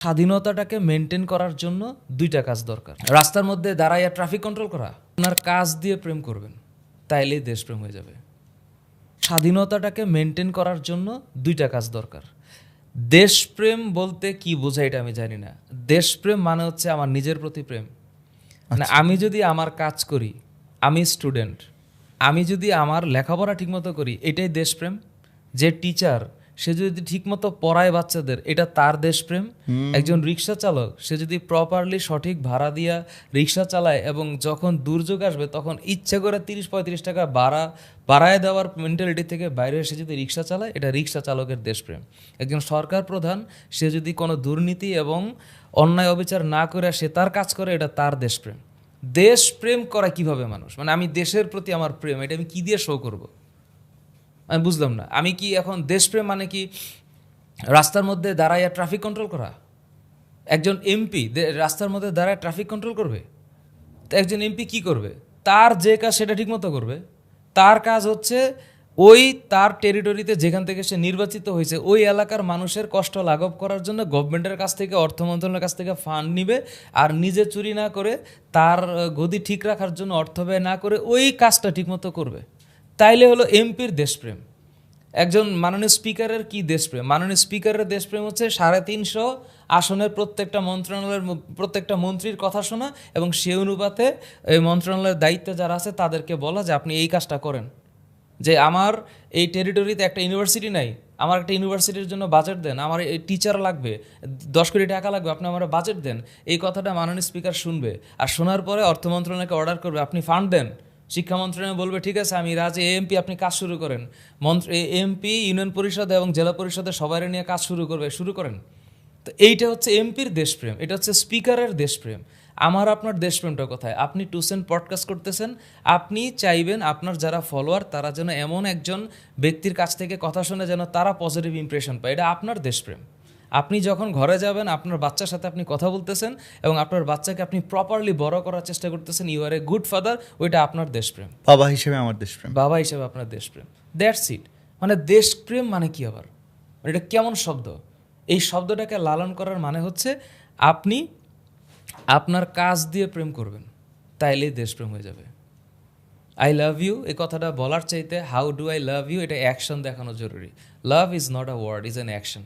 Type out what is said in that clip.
স্বাধীনতাটাকে maintain করার জন্য দুইটা কাজ দরকার। রাস্তার মধ্যে দাঁড়াইয়া ট্রাফিক কন্ট্রোল করা আপনার কাজ দিয়ে প্রেম করবেন তাইলেই দেশপ্রেম হয়ে যাবে। স্বাধীনতাটাকে মেনটেন করার জন্য দুইটা কাজ দরকার। দেশপ্রেম বলতে কি বোঝায় এটা আমি জানি না। দেশপ্রেম মানে হচ্ছে আমার নিজের প্রতি প্রেম। মানে আমি যদি আমার কাজ করি আমি স্টুডেন্ট আমি যদি আমার লেখাপড়া ঠিকমতো করি এটাই দেশপ্রেম। যে টিচার সে যদি ঠিকমতো পড়ায় বাচ্চাদের এটা তার দেশপ্রেম। একজন রিক্সা চালক সে যদি প্রপারলি সঠিক ভাড়া দিয়া রিক্সা চালায় এবং যখন দুর্যোগ আসবে তখন ইচ্ছে করে তিরিশ পঁয়ত্রিশ টাকা ভাড়া বাড়ায় দেওয়ার মেন্টালিটি থেকে বাইরে এসে যদি রিক্সা চালায় এটা রিক্সা চালকের দেশপ্রেম। একজন সরকার প্রধান সে যদি কোনো দুর্নীতি এবং অন্যায় অবিচার না করে সে তার কাজ করে এটা তার দেশপ্রেম। দেশপ্রেম করা কীভাবে মানুষ? মানে আমি দেশের প্রতি আমার প্রেম এটা আমি কি দিয়ে শো করব? আমি বুঝলাম না। আমি কি এখন দেশপ্রেম মানে কি রাস্তার মধ্যে দাঁড়াইয়া ট্রাফিক কন্ট্রোল করা? একজন এমপি রাস্তার মধ্যে দাঁড়ায় ট্রাফিক কন্ট্রোল করবে? তো একজন এমপি কি করবে? তার যে কাজ সেটা ঠিকমতো করবে? তার কাজ হচ্ছে ওই তার টেরিটরিতে যেখান থেকে সে নির্বাচিত হয়েছে, ওই এলাকার মানুষের কষ্ট লাঘব করার জন্য গভর্নমেন্টের কাছ থেকে, অর্থ মন্ত্রণালয়ের কাছ থেকে ফান্ড নিবে আর নিজে চুরি না করে তার গদি ঠিক রাখার জন্য অর্থ ব্যয় না করে ওই কাজটা ঠিকমতো করবে। তাইলে হলো এমপির দেশপ্রেম। একজন মাননীয় স্পিকারের কি দেশপ্রেম? মাননীয় স্পিকারের দেশপ্রেম হচ্ছে সাড়ে তিনশো আসনের প্রত্যেকটা মন্ত্রণালয়ের প্রত্যেকটা মন্ত্রীর কথা শোনা এবং সে অনুপাতে এই মন্ত্রণালয়ের দায়িত্বে যারা আছে তাদেরকে বলা যে আপনি এই কাজটা করেন। যে আমার এই টেরিটরিতে একটা ইউনিভার্সিটি নাই, আমার একটা ইউনিভার্সিটির জন্য বাজেট দেন, আমার এই টিচার লাগবে, দশ কোটি টাকা লাগবে, আপনি আমার বাজেট দেন। এই কথাটা মাননীয় স্পিকার শুনবে। আর শোনার পরে অর্থ মন্ত্রণালয়কে অর্ডার করবে, আপনি ফান্ড দেন। শিক্ষা মন্ত্রণালয় বলবে, ঠিক আছে, আমি রাজ্যে এমপি আপনি কাজ শুরু করেন। মন্ত্র এমপি ইউনিয়ন পরিষদ এবং জেলা পরিষদের সবাই নিয়ে কাজ শুরু করবে, শুরু করেন। তো এইটা হচ্ছে এমপির দেশপ্রেম, এটা হচ্ছে স্পিকারের দেশপ্রেম। আমার, আপনার দেশপ্রেমটা কোথায়? আপনি টুসেন পডকাস্ট করতেছেন, আপনি চাইবেন আপনার যারা ফলোয়ার, তারা যেন এমন একজন ব্যক্তির কাছ থেকে কথা শুনে যেন তারা পজিটিভ ইমপ্রেশন পায়। এটা আপনার দেশপ্রেম। আপনি যখন ঘরে যাবেন আপনার বাচ্চার সাথে আপনি কথা বলতেছেন এবং আপনার বাচ্চাকে আপনি প্রপারলি বড় করার চেষ্টা করতেছেন you are a good father ওইটা আপনার দেশপ্রেম। বাবা হিসেবে আমার দেশপ্রেম। বাবা হিসেবে আপনার দেশপ্রেম। দ্যাটস ইট মানে দেশপ্রেম মানে কি আবার? মানে এটা কেমন শব্দ? এই শব্দটাকে লালন করার মানে হচ্ছে আপনি আপনার কাজ দিয়ে প্রেম করবেন তাইলেই দেশপ্রেম হয়ে যাবে। আই লাভ ইউ এই কথাটা বলার চাইতে how do I love you এটা অ্যাকশন দেখানো জরুরি। Love is not a word is an action